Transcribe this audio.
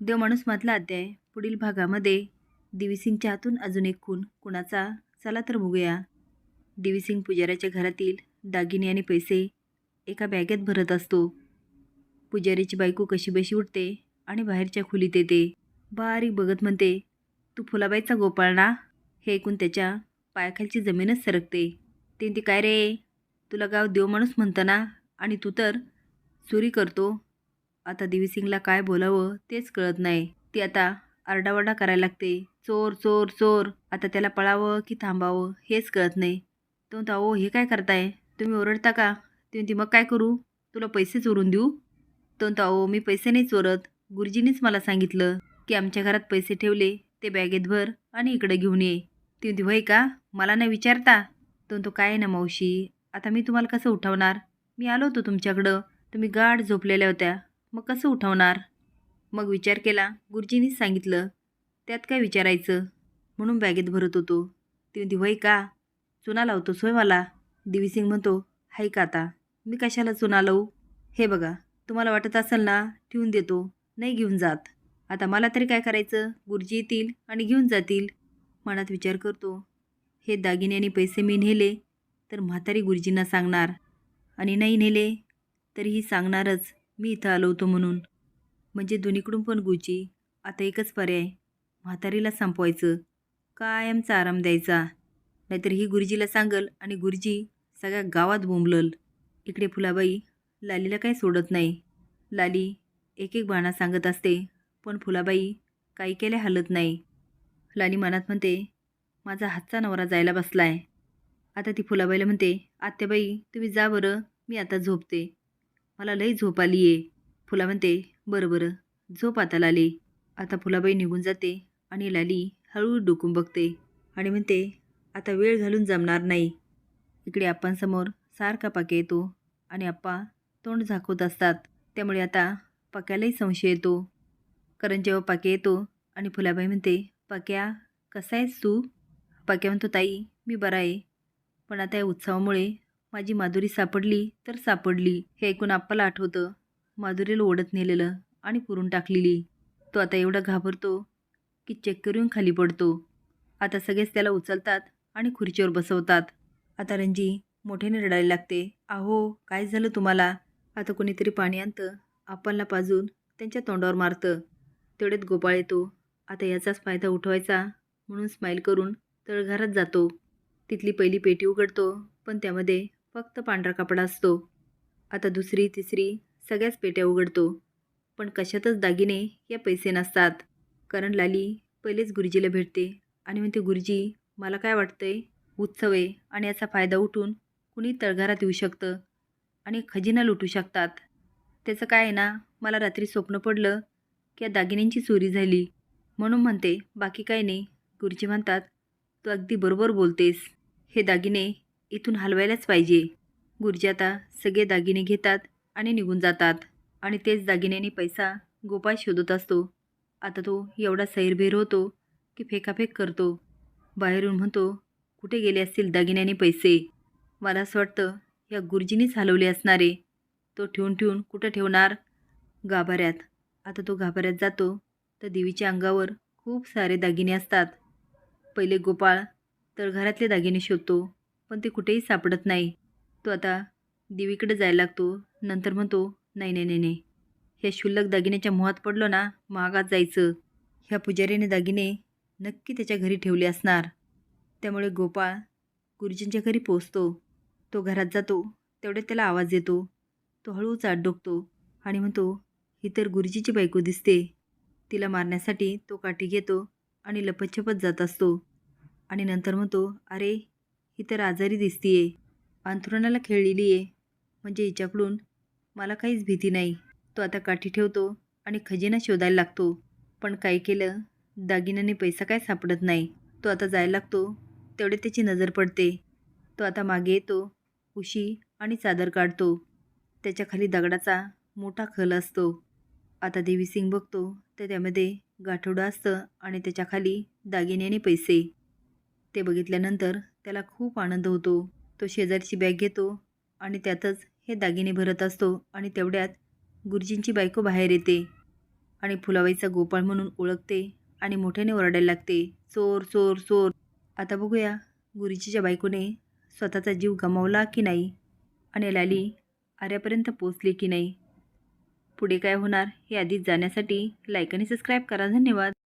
देव माणूस मधला अध्याय पुढील भागामध्ये. देवीसिंगच्या हातून अजून एक खून. कुणाचा? चला तर बघूया. देवीसिंग पुजाऱ्याच्या घरातील दागिने आणि पैसे एका बॅगेत भरत असतो. पुजारीची बायको कशी बशी उठते आणि बाहेरच्या खोलीत येते. बारीक बघत म्हणते तू फुलाबाईचा गोपाळ ना? हे ऐकून त्याच्या पायाखालची जमीनच सरकते. ते काय रे? तुला गाव देव माणूस म्हणतं ना? आणि तू तर चोरी करतो. आता देवीसिंगला काय बोलावं तेच कळत नाही. ती आता आरडाओरडा करायला लागते. चोर चोर चोर. आता त्याला पळावं की थांबावं हेच कळत नाही. तो म्हणतो अहो हे काय करताय? तुम्ही ओरडता का? ती म्हणते मग काय करू? तुला पैसे चोरून देऊ? तो म्हणतो अहो मी पैसे नाही चोरत. गुरुजींनीच मला सांगितलं की आमच्या घरात पैसे ठेवले ते बॅगेत भर आणि इकडे घेऊन ये. ती म्हणते होय का? मला नाही विचारता. तो म्हणतो काय आहे ना मावशी आता मी तुम्हाला कसं उठवणार? मी आलो होतो तुमच्याकडं. तुम्ही गाढ झोपलेल्या होत्या. मग कसं उठवणार? मग विचार केला. गुरुजींनीच सांगितलं. त्यात काय विचारायचं? म्हणून बॅगेत भरत होतो. ती म्हणती होय का? चुना लावतो सोय मला. दिवीसिंग म्हणतो हाय का आता? मी कशाला चुना लावू? हे बघा तुम्हाला वाटत असेल ना ठेवून देतो. नाही घेऊन जात. आता मला तरी काय करायचं? गुरुजी येतील आणि घेऊन जातील. मनात विचार करतो. हे दागिने आणि पैसे मी नेले तर म्हातारी गुरुजींना सांगणार. आणि नाही नेले तरीही सांगणारच. मी इथं आलो होतो म्हणून. म्हणजे दोन्हीकडून पण गुची आता एकच पर्याय म्हातारीला संपवायचं. कायमचा आराम द्यायचा. नाहीतर ही गुरुजीला सांगल आणि गुरुजी सगळ्या गावात बोंबलल. इकडे फुलाबाई लालीला काही सोडत नाही. लाली एक एक बाणा सांगत असते पण फुलाबाई काही केल्या हलत नाही. लाली मनात म्हणते माझा हातचा नवरा जायला बसलाय. आता ती फुलाबाईला म्हणते आत्याबाई तुम्ही जा बरं मी आता झोपते. मला लई झोप आली आहे फुला म्हणते बरं बरं. झोप आता लाली. आता फुलाबाई निघून जाते आणि लाली हळूहळू डोकून बघते आणि म्हणते आता वेळ घालून जमणार नाही. इकडे आप्पांसमोर सारखा पाक्या येतो आणि आप्पा तोंड झाकवत असतात. त्यामुळे आता पाक्यालाही संशय येतो. कारण जेव्हा पाके येतो आणि फुलाबाई म्हणते पाक्या कसा आहेस तू? पाक्या म्हणतो ताई मी बरा आहे. पण आता या उत्सवामुळे माझी माधुरी सापडली तर सापडली हे ऐकून आप्पाला आठवतं. माधुरीला ओढत नेलेलं आणि पुरून टाकलेली. तो आता एवढा घाबरतो की चेक करून खाली पडतो. आता सगळेच त्याला उचलतात आणि खुर्चीवर बसवतात. आता रणजी मोठ्याने रडायला लागते. आहो काय झालं तुम्हाला? आता कोणीतरी पाणी आणतं. आपणला पाजून त्यांच्या तोंडावर मारतं. तेवढ्यात गोपाळ येतो. आता याचाच फायदा उठवायचा म्हणून स्माईल करून तळघरात जातो. तिथली पहिली पेटी उघडतो पण त्यामध्ये फक्त पांढरा कपडा असतो. आता दुसरी तिसरी सगळ्याच पेट्या उघडतो. पण कशातच दागिने या पैसे नसतात. कारण लाली पहिलेच गुरुजीला भेटते आणि म्हणते गुरुजी मला काय वाटतंय? उत्सव आहे आणि याचा फायदा उठून कुणी तळघरात येऊ शकतं आणि खजिना लुटू शकतात. त्याचं काय आहे ना मला रात्री स्वप्न पडलं की या दागिन्यांची चोरी झाली. म्हणून म्हणते बाकी काय नाही. गुरुजी म्हणतात तू अगदी बरोबर बोलतेस. हे दागिने इथून हलवायलाच पाहिजे. गुरुजी आता सगळे दागिने घेतात आणि निघून जातात. आणि तेच दागिन्यांनी पैसा गोपाळ शोधत असतो. आता तो एवढा सैरभैर होतो की फेकाफेक करतो. बाहेरून म्हणतो कुठे गेले असतील दागिन्याने पैसे? मला असं वाटतं या गुरुजींनीच हलवले असणारे. तो ठेवून ठेवून कुठं ठेवणार? गाभाऱ्यात. आता तो गाभाऱ्यात जातो. तर देवीच्या अंगावर खूप सारे दागिने असतात. पहिले गोपाळ तळघरातले दागिने शोधतो. पण ते कुठेही सापडत नाही. तो आता देवीकडे जायला लागतो. नंतर म्हणतो नाही नाही नाही नाही. ह्या शुल्लक दागिन्याच्या मोहात पडलो ना महागात जायचं. ह्या पुजारीने दागिने नक्की त्याच्या घरी ठेवले असणार. त्यामुळे गोपाळ गुरुजींच्या घरी पोचतो तो घरात जातो. तेवढ्यात त्याला आवाज येतो. तो हळूच आत डोकतो आणि म्हणतो ही तर गुरुजीची बायको दिसते. तिला मारण्यासाठी तो काठी घेतो आणि लपतछपत जात असतो. आणि नंतर म्हणतो अरे ही तर आजारी दिसतीये. अंथरुणाला खेळलेली आहे म्हणजे हिच्याकडून मला काहीच भीती नाही. तो आता काठी ठेवतो आणि खजिना शोधायला लागतो. पण काय केलं? दागिन्याने पैसा काय सापडत नाही. तो आता जायला लागतो. तेवढे त्याची नजर पडते. तो आता मागे येतो. उशी आणि चादर काढतो. त्याच्याखाली दगडाचा मोठा खल असतो. आता देवी सिंग बघतो. तर त्यामध्ये गाठोडं असतं आणि त्याच्याखाली दागिन्याने पैसे. ते बघितल्यानंतर त्याला खूप आनंद होतो. तो शेजारची बॅग घेतो आणि त्यातच हे दागिने भरत असतो आणि तेवढ्यात गुरुजींची बायको बाहेर येते आणि फुलाबाईचा गोपाळ म्हणून ओळखते आणि मोठ्याने ओरडायला लागते. चोर चोर चोर. आता बघूया गुरुजीच्या बायकोने स्वतःचा जीव गमावला की नाही आणि लाली आर्यापर्यंत पोचली की नाही. पुढे काय होणार हे आधीच जाण्यासाठी लाईक आणि सबस्क्राईब करा. धन्यवाद.